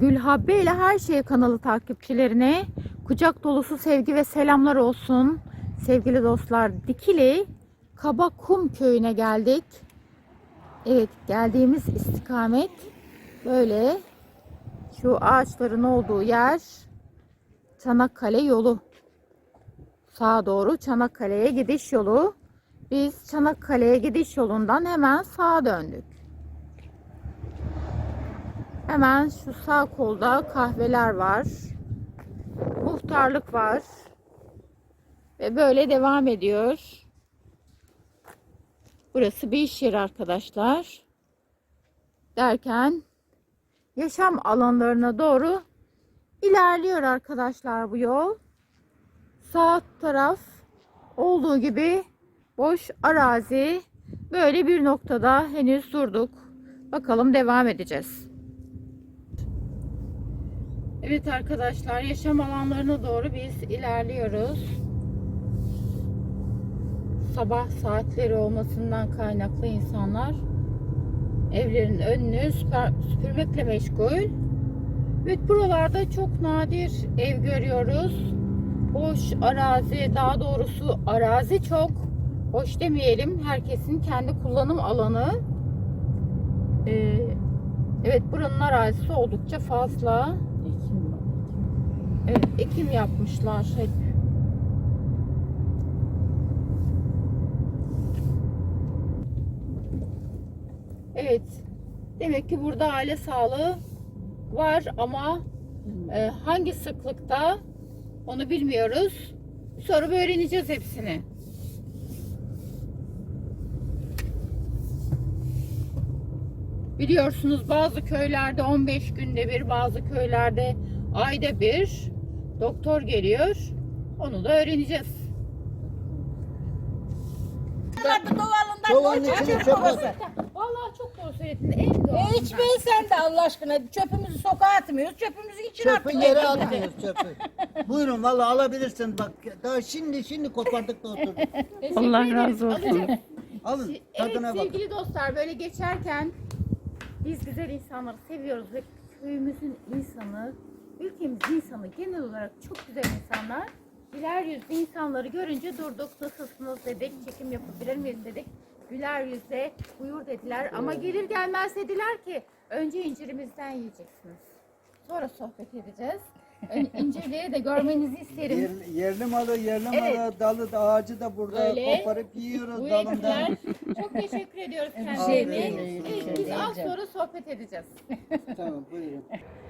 Gülhabbe ile Her Şey kanalı takipçilerine kucak dolusu sevgi ve selamlar olsun. Sevgili dostlar Dikili Kabakum köyüne geldik. Evet geldiğimiz istikamet böyle şu ağaçların olduğu yer Çanakkale yolu. Sağa doğru Çanakkale'ye gidiş yolu. Biz Çanakkale'ye gidiş yolundan hemen sağa döndük. Hemen şu sağ kolda kahveler var. Muhtarlık var. Ve böyle devam ediyor. Burası bir iş yeri arkadaşlar. Derken yaşam alanlarına doğru ilerliyor arkadaşlar bu yol. Sağ taraf olduğu gibi boş arazi. Böyle bir noktada henüz durduk. Bakalım devam edeceğiz. Evet arkadaşlar yaşam alanlarına doğru biz ilerliyoruz. Sabah saatleri olmasından kaynaklı insanlar evlerin önünü süper, süpürmekle meşgul. Evet buralarda çok nadir ev görüyoruz. Boş arazi daha doğrusu arazi çok. Boş demeyelim herkesin kendi kullanım alanı. Ee, evet buranın arazisi oldukça fazla. Evet, ekim yapmışlar hep. Evet. Demek ki burada aile sağlığı var ama e, hangi sıklıkta onu bilmiyoruz. Sonra öğreneceğiz hepsini. Biliyorsunuz bazı köylerde 15 günde bir, bazı köylerde ayda bir doktor geliyor. Onu da öğreneceğiz. Koy, içine çöp at. Vallahi çok doğru söyledin. En doğru. E içmeyin sen de Allah aşkına. Çöpümüzü sokağa atmıyoruz. Çöpümüzü içine Çöpü atmıyoruz. yere atmıyoruz çöpü. Buyurun vallahi alabilirsin bak. Daha şimdi şimdi kopardık da oturduk. Teşekkür Allah razı olsun. Alın Evet tadına bakın. sevgili dostlar böyle geçerken biz güzel insanları seviyoruz ve köyümüzün insanı, ülkemizin insanı genel olarak çok güzel insanlar. Güler yüzlü insanları görünce durduk nasılsınız dedik, çekim yapabilir miyiz dedik. Güler yüzle buyur dediler ama gelir gelmez dediler ki önce incirimizden yiyeceksiniz. Sonra sohbet edeceğiz. İncirleri de görmenizi isterim. Yer- yerli malı, yerli Evet. malı, dalı da ağacı da burada Öyle. koparıp yiyoruz Bu dalından. çok teşekkür ediyoruz şey kendilerine. şey biz değil az sonra sohbet edeceğiz. tamam buyurun.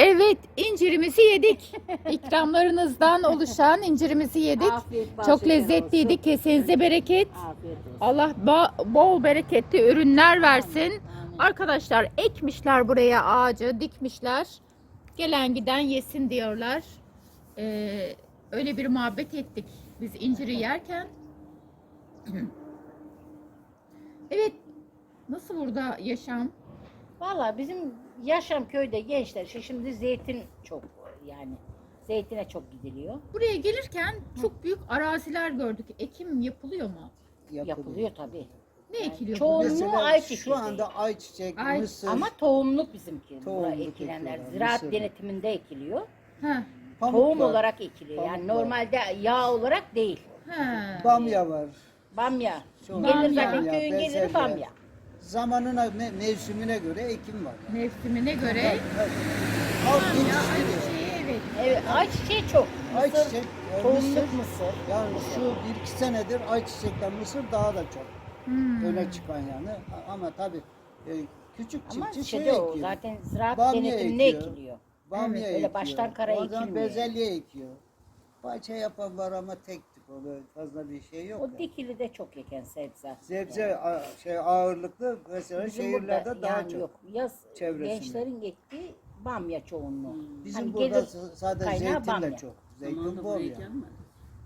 Evet, incirimizi yedik. İkramlarınızdan oluşan incirimizi yedik. Afiyet Çok lezzetliydi. olsun. Kesenize bereket. Allah bol bereketli ürünler versin. Amin. Arkadaşlar ekmişler buraya ağacı, dikmişler. Gelen giden yesin diyorlar. Ee, öyle bir muhabbet ettik biz inciri yerken. Evet, nasıl burada yaşam? Valla bizim yaşam köyde gençler şu şimdi zeytin çok yani zeytine çok gidiliyor. Buraya gelirken çok büyük araziler gördük. Ekim yapılıyor mu? Yapılıyor tabii. Ne ekiliyor? çoğu- burada? Tohumlu Mesela ayçiçeği. şu anda ayçiçek, Ay- mısır, Ama tohumluk bizimki. Tohumluk Buraya ekilenler. ekiyorlar, Ziraat mısır. denetiminde ekiliyor. Ha, pamuk Tohum var, olarak ekiliyor. Yani Pamuk var. normalde yağ olarak değil. ha. bamya var. Bamya. Çok- Gelir Bamya. zaten köyün geliri bezelye. bamya. Zamanına, me- mevsimine göre ekim var. Yani. Mevsimine göre. Tabii. Halk yetiştiriyor. ayçiçeği, evet. Evet, ayçiçeği çok. Mısır, Ayçiçek, e, tohumluk mısır. Yani şu bir iki senedir ayçiçekten mısır daha da çok Hmm. öne çıkan yani. A- Ama tabii e, küçük Ama çiftçi şey şeyde o ekiyor. zaten ziraat Bamya denetiminde ekiyor. ekiliyor. Bamya öyle ekiyor. baştan kara Bazen ekilmiyor. bezelye ekiyor. Bahçe yapan var ama tek o böyle fazla bir şey yok. O yani. dikili de çok eken sebze. Sebze a- şey ağırlıklı mesela Bizim şehirlerde burada daha yani çok. Yok. Yaz çevresinde. gençlerin ektiği bamya çoğunluğu. Bizim Hani burada sadece kaynağı zeytin de bamya. çok. Zeytin bol ya.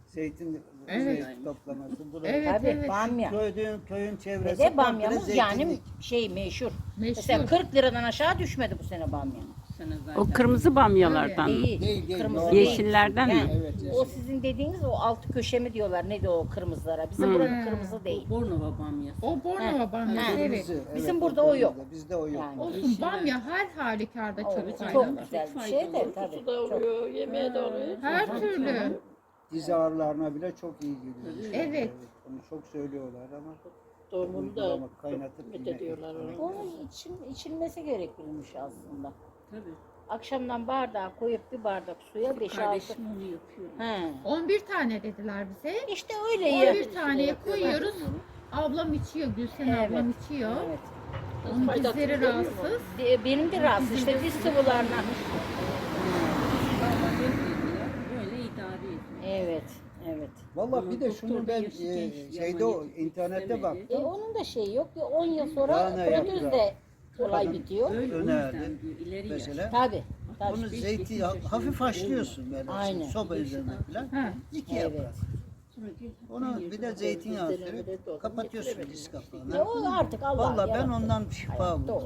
Zeytin Evet. zeytin toplaması. Burası Evet, Tabii evet. bamya. Köyün, köyün Ve çevresi de komple bamyamız yani şey meşhur. Meşhur. Mesela 40 liradan aşağı düşmedi bu sene bamya. O kırmızı bamyalardan mı? Değil. Değil, değil, Kırmızı normal. değil. Yeşillerden mi? Evet, yeşil. o sizin dediğiniz o altı köşe mi diyorlar neydi o kırmızılara? Bizim buranın kırmızı değil. Bornova bamyası. O Bornova bamyası Ha. evet. Kırmızı, Bizim evet, burada o yok. Bizde o yok. Yani. Olsun bamya her halükarda çok çok, faydalı. güzel bir şey de tabii. Su da oluyor, yemeğe de oluyor. Her türlü. Diz ağrılarına bile çok iyi geliyor. Evet. Onu çok söylüyorlar ama Doğumunu da uygulamak, kaynatıp met yine- ediyorlar onu. Onun için içilmesi gerektirilmiş aslında. Tabii. Akşamdan bardağa koyup bir bardak suya 5-6. Kardeşim onu yapıyor. He. 11 tane dediler bize. İşte öyle ya. 11 taneye koyuyoruz. Ablam içiyor, Gülsen Evet. ablam içiyor. Evet. Onun Fayda dizleri görüyor mu? rahatsız. De- Benim de rahatsız işte diz sıvılarına. Böyle idare ediyor. Evet, evet. Valla bir de şunu ben yaşı e, şeyde o internette istemedi. baktım. E onun da şeyi yok. 10 yıl sonra Daha ne olay Kadın bitiyor. Önerdi. Mesela Tabii. tabii. bunu zeyti hafif haşlıyorsun böyle Aynen. soba üzerine falan. Ha. İki Evet. diyor, Onu bir de zeytinyağı sürüp kapatıyorsun diz E kapağını. o artık Allah Valla ben ondan şifa buldum.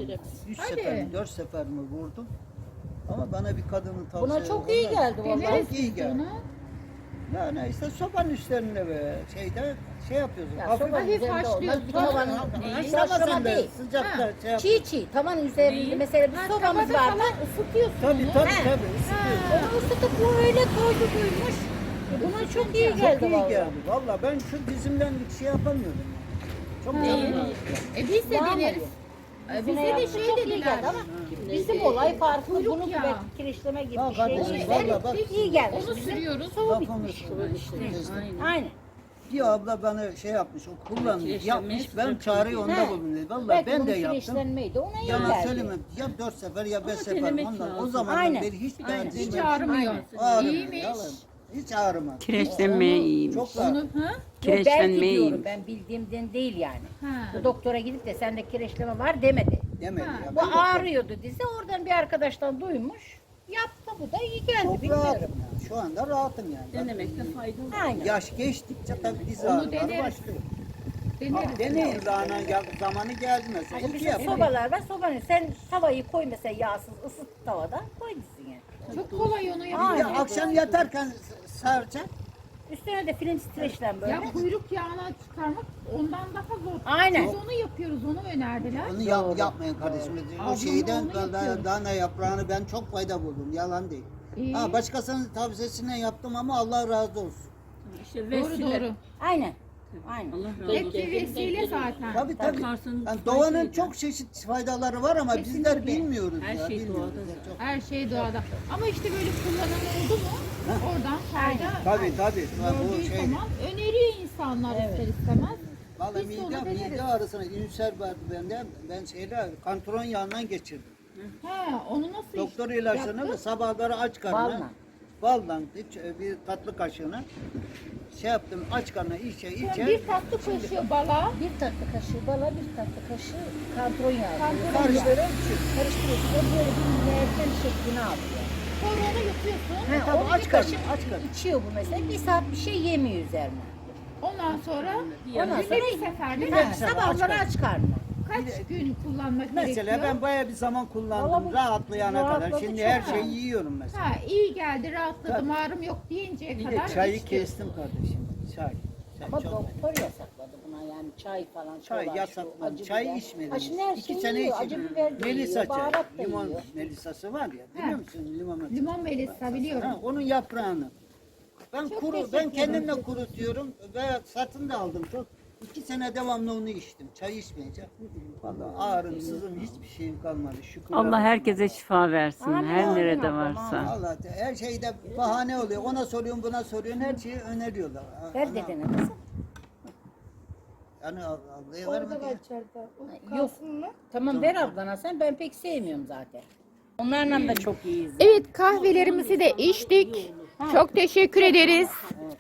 Üç sefer mi, dört sefer mi vurdum. Ama bana bir kadının tavsiye Buna çok iyi geldi vallahi. Çok iyi geldi. Yani işte sobanın üstlerinde ve şeyde şey yapıyorsun. Ya hafif sobanın hafif olmaz. Bir haşlama haşlama sen de değil. sıcakta Ha. şey yap. Çiğ çiğ tavanın üzerinde mesela bir Ha, sobamız vardı. ısıtıyorsun Tabii tabii He. tabii ısıtıyorsun. Onu ısıtıp bu öyle koydu duymuş. E Buna çok iyi geldi Çok iyi geldi. Valla ben şu dizimden bir şey yapamıyordum. Çok Ha. canım E biz de deneriz. E, Bize de şey iyi dediler. geldi ama bizim olay farklı. Kuyruk Bunu yağı. belki kireçleme gibi Ha bir şey. valla bak. İyi gelmiş. Onu sürüyoruz. soğuk bitmiş. Aynen. Bir abla bana şey yapmış, o kullanmış, yapmış, ben değil. onda buldum dedi. Valla Belki ben bunun de yaptım. kireçlenmeydi. Ona iyi Yalan söylemem. Ya dört sefer ya beş sefer. denemek Ondan, o lazım. zamandan Aynen. beri hiç Aynen. Hiç dizim ağrımıyor. ağrımıyor. İyiymiş. Yalan. Hiç ağrımaz. Kireçlenmeye iyiymiş. Çok rahat. Onu ha? Yok, belki Kireçlenmeye diyorum iyiymiş. ben bildiğimden değil yani. Ha. Doktora gidip de sende kireçleme var demedi. Demedi Ha. ya. Bu Ben de ağrıyordu dizi. Oradan bir arkadaştan duymuş. Yaptı bu da iyi geldi. Çok bilmiyorum. rahatım yani. Şu anda rahatım yani. Denemekte fayda var. Aynen. Yaş geçtikçe tabii diz ağrıları deneriz. başlıyor. Deneriz. Deneyin zamanı, gel- zamanı geldi mesela. Hani İki bizim yapın. sobalar var. Sobanın sen tavayı koy mesela yağsız ısıt tavada koy gitsin yani. Çok kolay onu Ya yapmak. akşam yatarken saracak. Üstüne de film streçlen böyle. Ya kuyruk yağını çıkarmak ondan daha zor. Aynen. Biz onu yapıyoruz, onu önerdiler. Onu yap, yapmayın kardeşim. O şeyden da- dana yaprağını ben çok fayda buldum. Yalan değil. İyi. Ha başkasının tavsiyesiyle yaptım ama Allah razı olsun. İşte Doğru vesile. doğru. Aynen. Aynen. Allah razı Hep olsun. bir vesile zaten. Tabii tabii. Bakarsın Yani doğanın çok çeşit faydaları var ama bizler Kesinlikle. bilmiyoruz Her ya. şey bilmiyoruz. doğada Çok- Her şey doğada. Ama işte böyle kullanan oldu mu oradan fayda Tabii tabii. Bu gördüğü şey. zaman öneriyor insanlar Evet. ister istemez. Vallahi Biz de onu mide, deneriz. mide ağrısına ülser vardı bende. Ben şeyler kantron yağından geçirdim. Ha, onu nasıl Doktor iş- ilaçlarını da sabahları aç karnına. Balla. Baldan hiç, e, bir tatlı kaşığına şey yaptım aç karnına içe içe. bir tatlı kaşığı bala, Bir tatlı kaşığı bala, bir tatlı kaşığı kantron yağı. Kantron Karıştırıp karıştırıyorsun. O böyle bir mertem şeklini alıyor. Sonra onu yutuyorsun. Tamam, onu aç kaşık aç karnına. içiyor bu mesela. Bir saat bir şey yemiyor üzerine. Ondan sonra Ondan sonra bir seferde Bir mi? de- sefer sabahları aç aç karnına. Kaç gün kullanmak Mesela gerekiyor? ben bayağı bir zaman kullandım rahatlayana kadar. rahatladı Şimdi çok her ha. şeyi yiyorum mesela. Ha iyi geldi rahatladım ağrım yok deyinceye Bir kadar çayı içtim. kestim kardeşim. Çay. Çay Ama çok doktor buna yani çay falan. Çay kola, acı Çay biber. içmedim. Ha şimdi her İki şeyi sene yiyor. Acı biber de Melisa yiyor, çayı. baharat da Limon yiyor. melisası var ya. Ha. Biliyor musun limon? Limon melisa biliyorum. Ha, onun yaprağını. Ben Çok kuru, teşekkür ben ederim. kendimle kurutuyorum ve satın da aldım çok. İki sene devamlı onu içtim. Çay içmeyeceğim. Vallahi ağrım, sızım hiçbir şeyim kalmadı. Şükür. Allah herkese şifa versin. Amin, Her amin nerede varsa. Allah her şeyde bahane oluyor. Ona soruyorsun, buna soruyorsun. Her şeyi öneriyorlar. Ver Ana- dedene kızım. Yani ablaya vermedi. ya. Yok. Tamam ver ablana sen. Ben pek sevmiyorum zaten. Onlarla da çok iyiyiz. Evet kahvelerimizi de içtik. Çok teşekkür ederiz.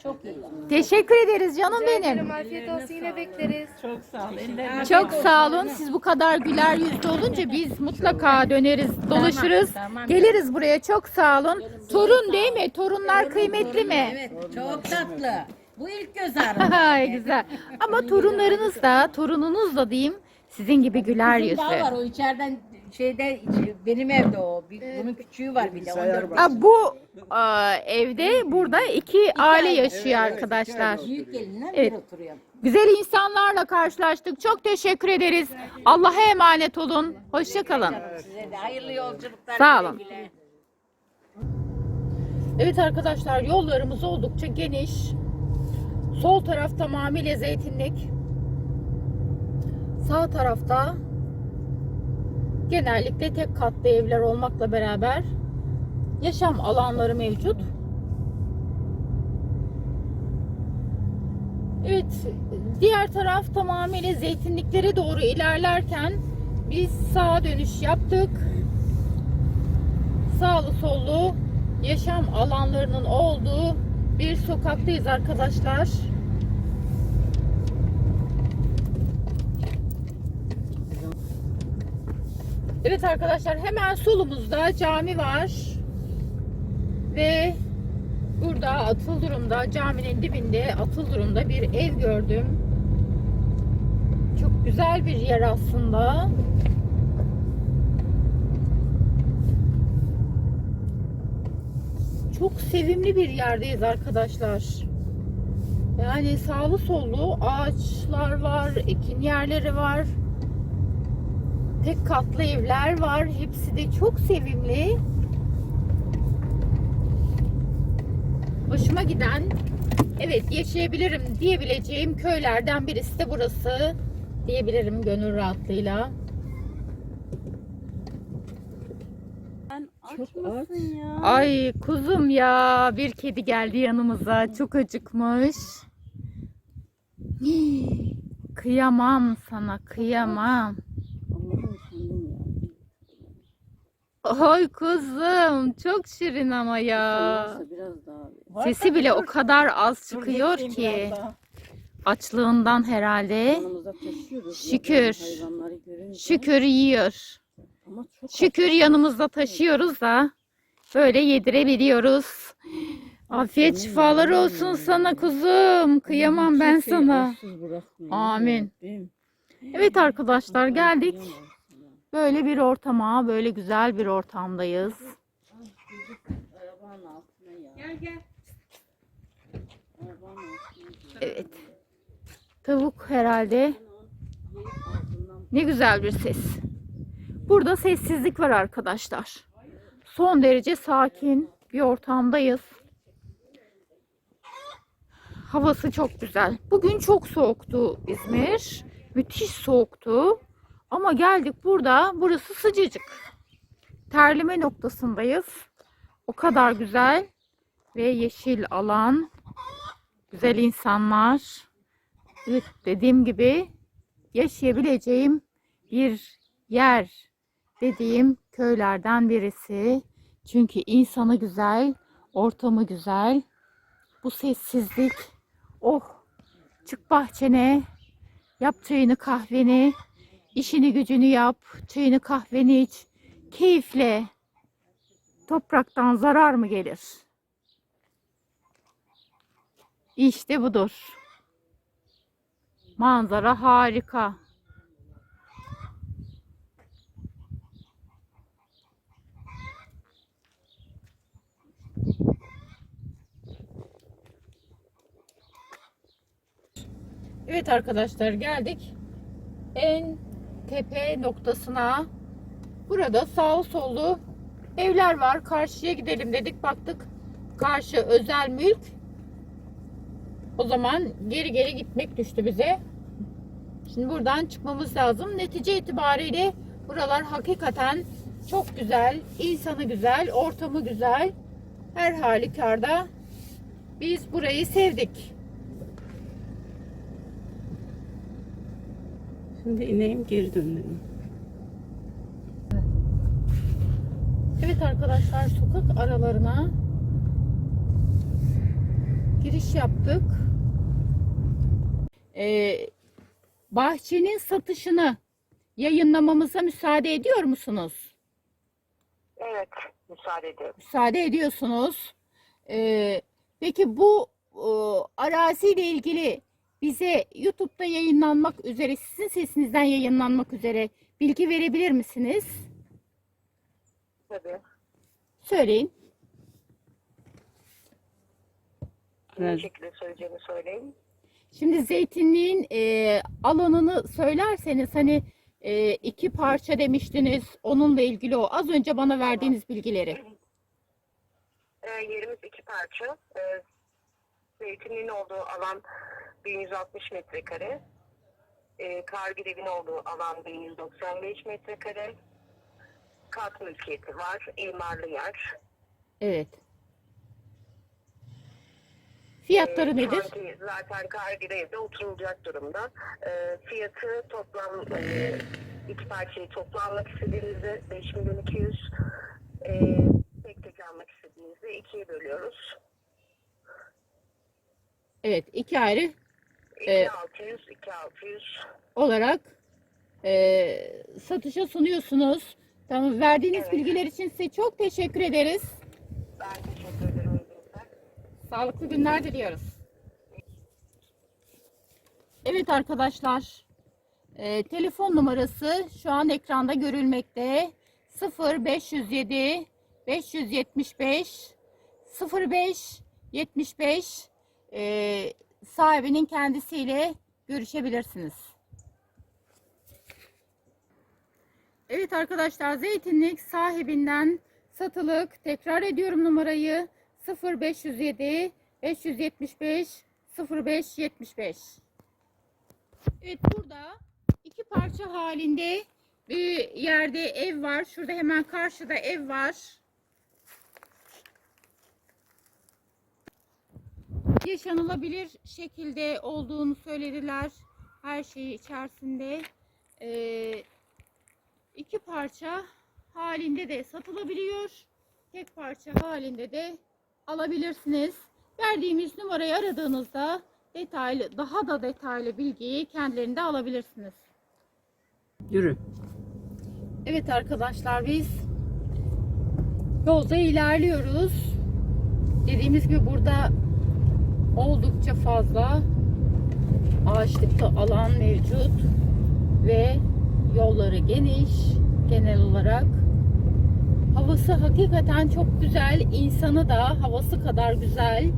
Çok iyi. Teşekkür ederiz canım benim. Afiyet olsun yine bekleriz. Çok sağ ol. Ellerine Çok sağ olun. Siz bu kadar güler yüzlü olunca biz mutlaka döneriz, dolaşırız. Geliriz buraya. Çok sağ olun. Torun değil mi? Torunlar kıymetli mi? Evet çok tatlı. Bu ilk göz ağrım. Ay güzel. Ama torunlarınız da, torununuz da diyeyim sizin gibi güler Bizim daha var yüzlü. o içeriden şeyde benim evde o. Bir, bunun küçüğü var bir de. Bilgisayar 14 var. Ha, bu aa, evde burada iki aile aile, yaşıyor evet, arkadaşlar. Büyük gelinler Evet. bir oturuyor. Güzel insanlarla karşılaştık. Çok teşekkür ederiz. Allah'a emanet olun. Hoşça kalın. Size de hayırlı yolculuklar. Sağ olun. Evet arkadaşlar yollarımız oldukça geniş. Sol taraf tamamıyla zeytinlik. Sağ tarafta genellikle tek katlı evler olmakla beraber yaşam alanları mevcut. Evet, diğer taraf tamamıyla zeytinliklere doğru ilerlerken biz sağa dönüş yaptık. Sağlı sollu yaşam alanlarının olduğu bir sokaktayız arkadaşlar. Evet arkadaşlar hemen solumuzda cami var. Ve burada atıl durumda caminin dibinde atıl durumda bir ev gördüm. Çok güzel bir yer aslında. Çok sevimli bir yerdeyiz arkadaşlar. Yani sağlı sollu ağaçlar var, ekin yerleri var. Tek katlı evler var. Hepsi de çok sevimli. Hoşuma giden, evet yaşayabilirim diyebileceğim köylerden birisi de burası diyebilirim gönül rahatlığıyla. Sen Çok aç mısın ya? Ay kuzum ya bir kedi geldi yanımıza çok acıkmış. Hii, Kıyamam sana kıyamam. Ay kuzum çok şirin ama ya. Sesi bile o kadar az çıkıyor ki. Açlığından herhalde. Şükür. böyle Hayvanları görünce. Şükür yiyor. Ama çok Şükür yanımızda taşıyoruz da böyle yedirebiliyoruz. Afiyet şifalar olsun sana kuzum. Kıyamam ben sana. Amin. Evet arkadaşlar geldik. Böyle bir ortama, böyle güzel bir ortamdayız. Evet. Tavuk herhalde. Ne güzel bir ses. Burada sessizlik var arkadaşlar. Son derece sakin bir ortamdayız. Havası çok güzel. Bugün çok soğuktu İzmir. Müthiş soğuktu. Ama geldik burada. Burası sıcacık. Terleme noktasındayız. O kadar güzel ve yeşil alan. Güzel insanlar. Evet, dediğim gibi yaşayabileceğim bir yer dediğim köylerden birisi. Çünkü insanı güzel, ortamı güzel. Bu sessizlik. Oh, çık bahçene, yap çayını kahveni, işini gücünü yap, çayını kahveni iç. Keyifle. Topraktan zarar mı gelir? İşte budur. Manzara harika. Evet arkadaşlar geldik. En tepe noktasına. Burada sağlı sollu evler var. Karşıya gidelim dedik. Baktık karşı özel mülk. O zaman geri geri gitmek düştü bize. Şimdi buradan çıkmamız lazım. Netice itibariyle buralar hakikaten çok güzel, insanı güzel, ortamı güzel. Her halükarda biz burayı sevdik. Şimdi ineyim geri dönelim. Evet arkadaşlar sokak aralarına giriş yaptık. Ee, bahçenin satışını yayınlamamıza müsaade ediyor musunuz? Evet, müsaade ediyorum. Müsaade ediyorsunuz. Ee, peki bu e, araziyle ilgili bize YouTube'da yayınlanmak üzere, sizin sesinizden yayınlanmak üzere bilgi verebilir misiniz? Tabii. Söyleyin. Ne şekilde söyleyeceğimi söyleyeyim. Şimdi zeytinliğin e, alanını söylerseniz hani e, iki parça demiştiniz. Onunla ilgili o. Az önce bana verdiğiniz bilgileri. Ee, yerimiz iki parça. Ee, zeytinliğin olduğu alan 1160 metrekare. Ee, Kargilev'in olduğu alan 1195 metrekare. Kat mülkiyeti var. imarlı yer. Evet. Fiyatları Ee, nedir? şu anki Zaten Kargilev'de oturulacak durumda. Ee, fiyatı toplam e, iki parçayı toplanmak istediğinizde 5 milyon 200 e, tek tek almak istediğinizde ikiye bölüyoruz. Evet, iki ayrı 2600, 2600. olarak e, satışa sunuyorsunuz. Tamam, verdiğiniz Evet. bilgiler için size çok teşekkür ederiz. Ben teşekkür ederim. Sağlıklı günler diliyoruz. Evet arkadaşlar. e, telefon numarası şu an ekranda görülmekte. 0507 575 05 75 e, sahibinin kendisiyle görüşebilirsiniz. Evet arkadaşlar zeytinlik sahibinden satılık tekrar ediyorum numarayı 0507 575 0575 Evet burada iki parça halinde bir yerde ev var. Şurada hemen karşıda ev var. Yaşanılabilir şekilde olduğunu söylediler. Her şeyi içerisinde. Ee, iki parça halinde de satılabiliyor. Tek parça halinde de alabilirsiniz. Verdiğimiz numarayı aradığınızda detaylı, daha da detaylı bilgiyi kendilerinde alabilirsiniz. Yürü. Evet arkadaşlar biz yolda ilerliyoruz. Dediğimiz gibi burada oldukça fazla ağaçlıklı alan mevcut ve yolları geniş genel olarak. Havası hakikaten çok güzel. insanı da havası kadar güzel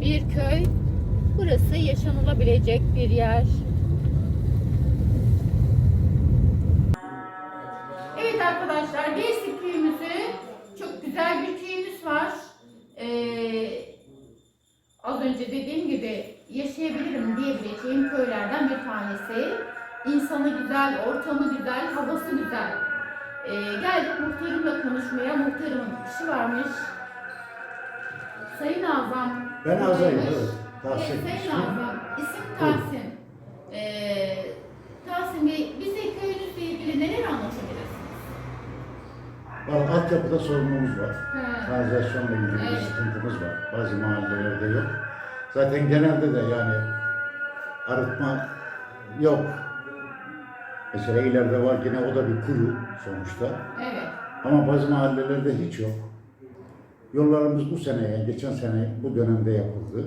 bir köy. Burası yaşanılabilecek bir yer. Evet arkadaşlar gezdik köyümüzü. Çok güzel bir önce dediğim gibi yaşayabilirim diyebileceğim köylerden bir tanesi. İnsanı güzel, ortamı güzel, havası güzel. Ee, geldik muhtarımla konuşmaya. Muhtarımın işi varmış. Sayın Azam. Ben buradaymış. evet. Tahsin Evet, Sayın. Azam. İsim Tahsin. Ee, Tahsin Bey, bize köyünüzle ilgili neler anlatabilirsiniz? Var, altyapıda sorunumuz var. Ha. Kanalizasyonla ilgili bir Evet. sıkıntımız var. Bazı mahallelerde yok. Zaten genelde de yani arıtma yok. Mesela ileride var yine o da bir kuyu sonuçta. Evet. Ama bazı mahallelerde hiç yok. Yollarımız bu sene, yani geçen sene bu dönemde yapıldı.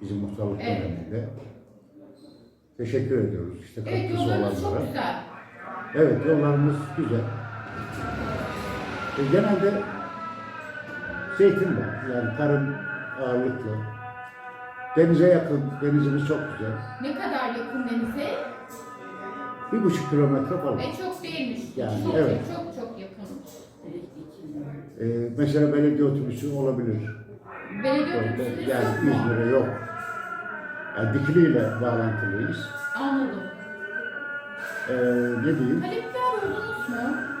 Bizim muhtarlık Evet. döneminde. Teşekkür ediyoruz işte Evet katkısı yollarınız çok güzel. Evet yollarımız güzel. E, genelde zeytin var. Yani tarım ağırlıklı. Denize yakın. Denizimiz çok güzel. Ne kadar yakın denize? Bir buçuk kilometre falan. E çok değilmiş. Yani, çok, evet. çok çok yakınmış. E, mesela belediye otobüsü olabilir. Belediye otobüsünüz yani yok mu? İzmir'e yok. Yani Dikili ile bağlantılıyız. Anladım. E, ne diyeyim? Talepkar oldunuz mu?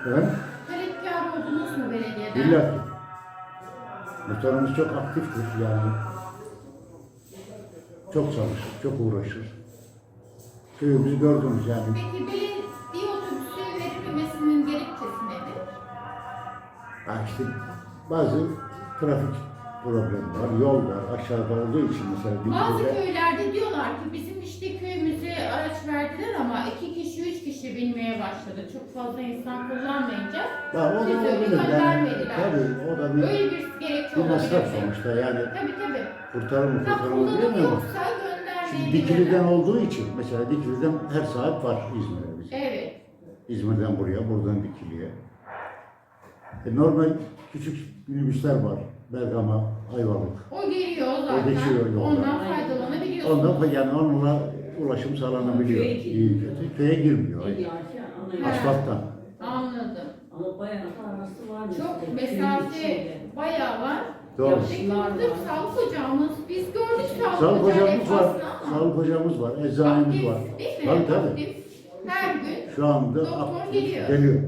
Efendim? Talepkar oldunuz mu belediyeden? İlla ki. Muhtarımız çok aktiftir yani. Çok çalışır, çok uğraşır. Köyümüzü gördünüz yani. Peki belediye otobüsü verilmemesinin gerekçesi nedir? Ha işte bazı trafik problemi var, yol var, aşağıda olduğu için mesela Bazı Dikili'de köylerde diyorlar ki bizim işte köyümüze araç verdiler ama iki kişi üç kişi binmeye başladı. Çok fazla insan kullanmayınca ya o da bize bir olabilir yani. göndermediler. Tabii o da bir, Öyle bir gerekçe bir masraf olabilir. sonuçta yani Tabii tabii. kurtarır mı Ha, mı kullanım yoksa Şimdi göndermeyebilirler. Dikili'den olduğu için mesela Dikili'den her saat var İzmir'e bizim. Evet. İzmir'den buraya, buradan Dikili'ye. E, normal küçük minibüsler var. Bergama, Ayvalık. O geliyor zaten. geçiyor yolda. Ondan faydalanabiliyorsunuz. Ondan yani onunla ulaşım sağlanabiliyor. Köye girmiyor. İyi kötü. Köye girmiyor. Hayır. Asfalttan. Anladım. Ama bayağı da arası var. Çok mesafe bayağı var. Doğru. Bizim sağlık ocağımız, biz gördük sağlık, Sağlık ocağı hocamız var. Sağlık hocamız var. Eczanemiz var. değil mi? Tabii tabii. Her gün Şu anda Doktor geliyor. geliyor.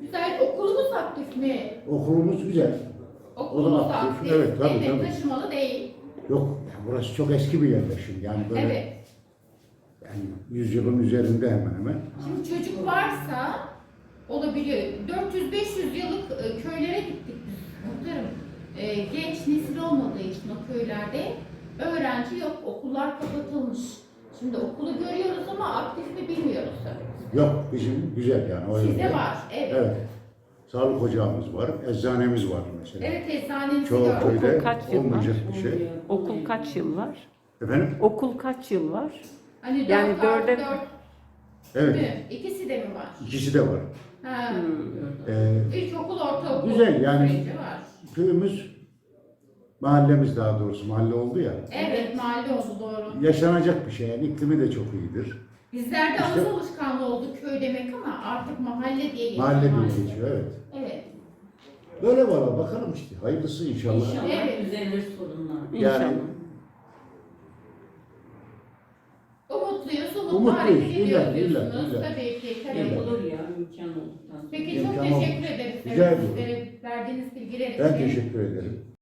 güzel mi? Okulumuz güzel. Okulumuz aktif. aktif. Evet, tabii, tabii. taşımalı değil. Yok burası çok eski bir yerleşim. Yani böyle Evet. yani yüzyılın üzerinde hemen hemen. Şimdi çocuk varsa olabiliyor. 400-500 yıllık e, köylere gittik biz muhtarım. E, genç nesil olmadığı için o köylerde öğrenci yok. Okullar kapatılmış. Şimdi okulu görüyoruz ama aktif mi bilmiyoruz tabii. Yok bizim güzel yani. O yönde. var. Evet. Evet. Sağlık ocağımız var. Eczanemiz var mesela. Evet eczanenizi Çoğu gördüm. köyde kaç yıl var? bir şey. Okul kaç yıl var? Efendim? Okul kaç yıl var? Hani dört Yani dörde- dört Evet. İkisi de mi var? İkisi de var. Ha. Ee, İlkokul, ortaokul Güzel, yani- süreci var. köyümüz, mahallemiz daha doğrusu mahalle oldu ya. Evet mahalle oldu doğru. Yaşanacak bir şey. Yani iklimi de çok iyidir. Bizlerde İşte- ağız alışkanlığı oldu köy demek ama artık mahalle diye geçiyor. Mahalle diye geçiyor evet. Evet. Böyle var bakalım işte. Hayırlısı inşallah. İnşallah Evet. düzelir sorunlar. İnşallah. Yani Umutluyuz, umutlu Umutluyuz, hareket illa, diyorsunuz. illa. Tabii ki, tabii. Yapılır ya imkan olduktan sonra. Peki çok İmkan teşekkür ederiz. Rica Evet, verdiğiniz bilgiler için. ben teşekkür ederim.